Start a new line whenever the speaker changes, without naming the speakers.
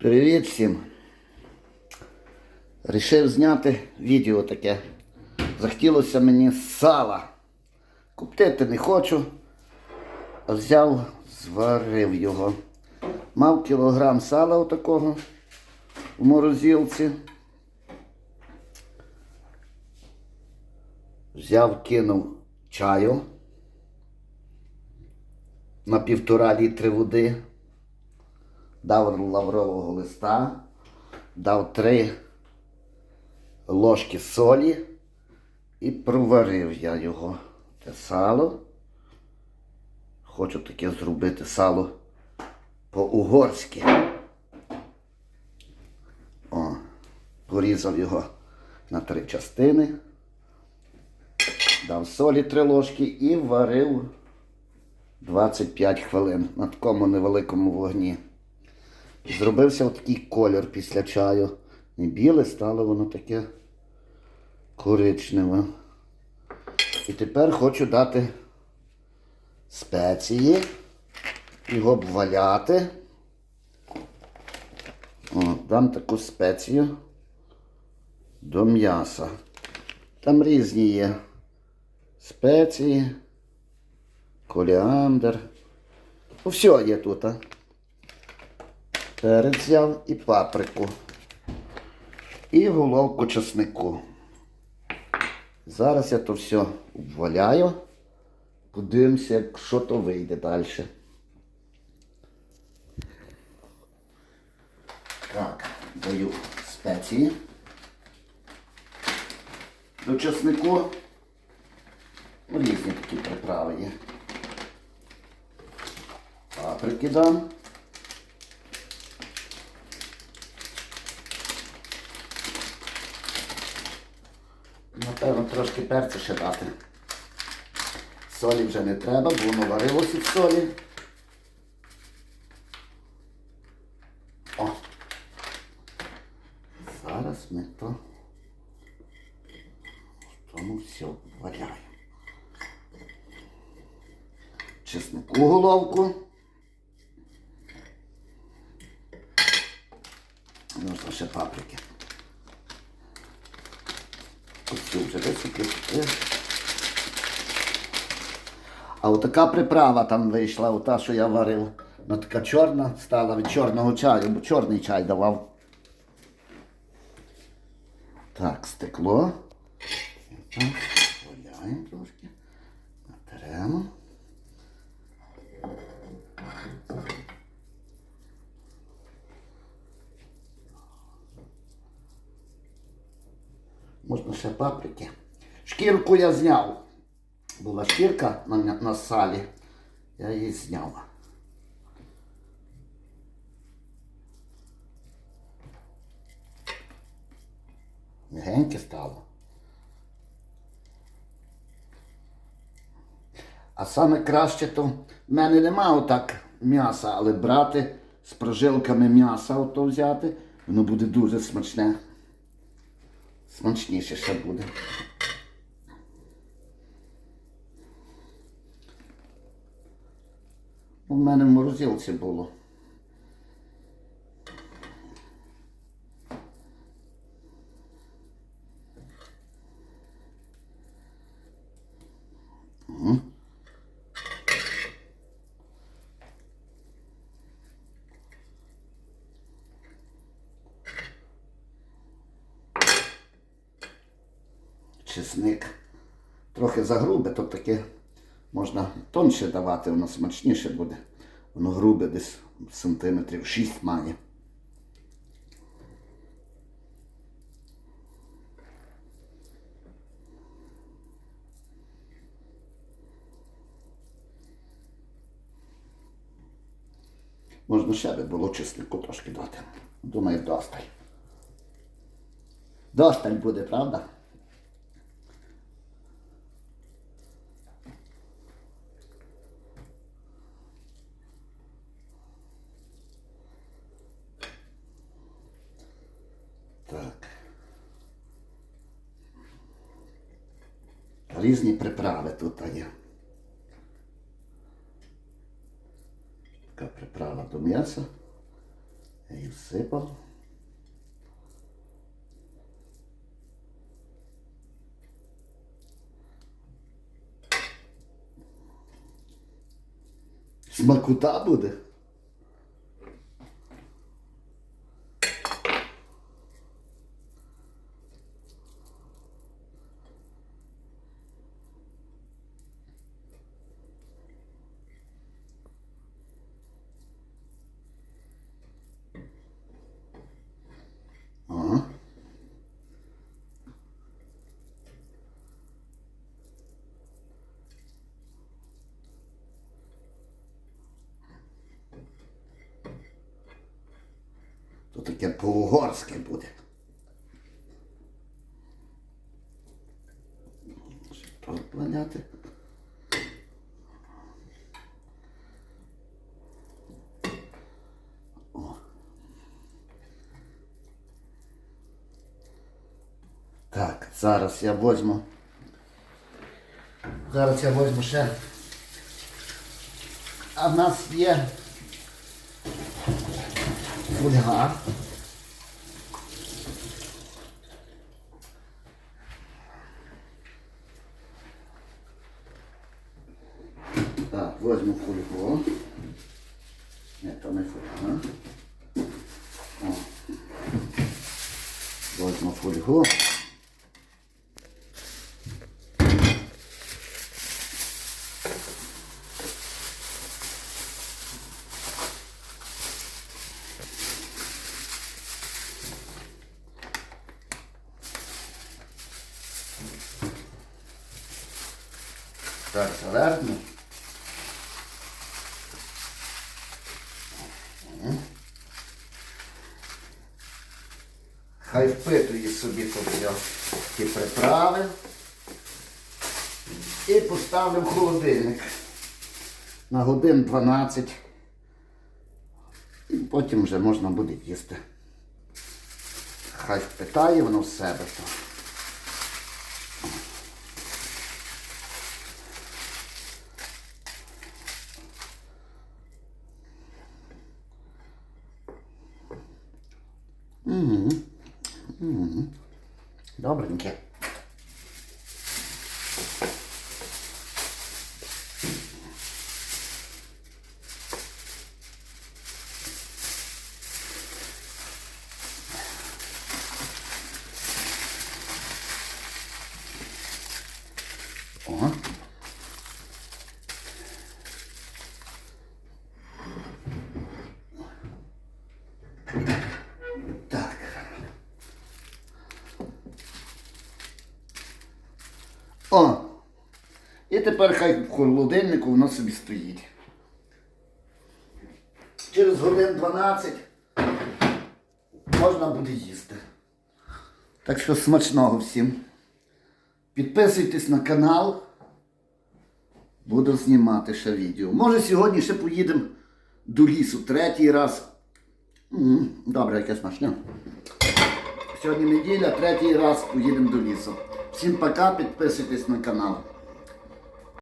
Привіт всім. Рішив зняти відео таке. Захотілося мені сала. Куптити не хочу. а Взяв, зварив його. Мав кілограм сала отакого в морозилці. Взяв, кинув чаю на півтора літри води дав лаврового листа, дав три ложки солі і проварив я його. Те сало. Хочу таке зробити сало по-угорськи. О, порізав його на три частини, дав солі три ложки і варив 25 хвилин на такому невеликому вогні. Зробився отакий колір після чаю. Не біле, стало воно таке коричневе. І тепер хочу дати спеції, його обваляти. О, дам таку спецію до м'яса. Там різні є спеції, коліандр. Все є тут. А? Перець і паприку. І головку чеснику. Зараз я то все обваляю. Подивимося, що то вийде далі. Так, даю спеції. До чеснику різні такі приправи є. Паприки дам. Напевно, трошки перцю ще дати. Солі вже не треба, бо воно варилося в солі. О! Зараз ми то в тому все варяємо. Чеснику головку. Можна ще паприки. Вже висипів. А отака приправа там вийшла, ота, що я варив. Ну така чорна стала від чорного чаю, бо чорний чай давав. Так, стекло. Валяємо трошки. Натеремо. Можна ще паприки. Шкірку я зняв. Була шкірка на, на салі. Я її зняв. Мягеньке стало. А саме краще то в мене нема отак м'яса, але брати з прожилками м'яса ото взяти, воно буде дуже смачне. Смачніше ще буде. У мене в морозилці було. Чесник трохи загрубе, то таке можна тонше давати, воно смачніше буде. Воно грубе десь сантиметрів 6 має. Можна ще би було чеснику трошки дати. Думаю, досталь. Досталь буде, правда? Різні приправи тут є. Така приправа до м'яса. Я її всипав. Смакута буде. То таке по-угорськи буде. О. Так, зараз я возьму. Зараз я возьму ще. А в нас є фольга. Так, возьму фольгу. Ні, то не фольга. О. Возьму фольгу. Так, заверну. Хай впитує собі тут ті приправи. І поставлю в холодильник на годин 12. І потім вже можна буде їсти. Хай впитає воно в себе. То. Добреньке. О! І тепер хай в холодильнику воно собі стоїть. Через годин 12 можна буде їсти. Так що смачного всім. Підписуйтесь на канал. Буду знімати ще відео. Може сьогодні ще поїдемо до лісу третій раз. Добре, яке смачне. Сьогодні неділя, третій раз поїдемо до лісу. Всім пока, підписуйтесь на канал.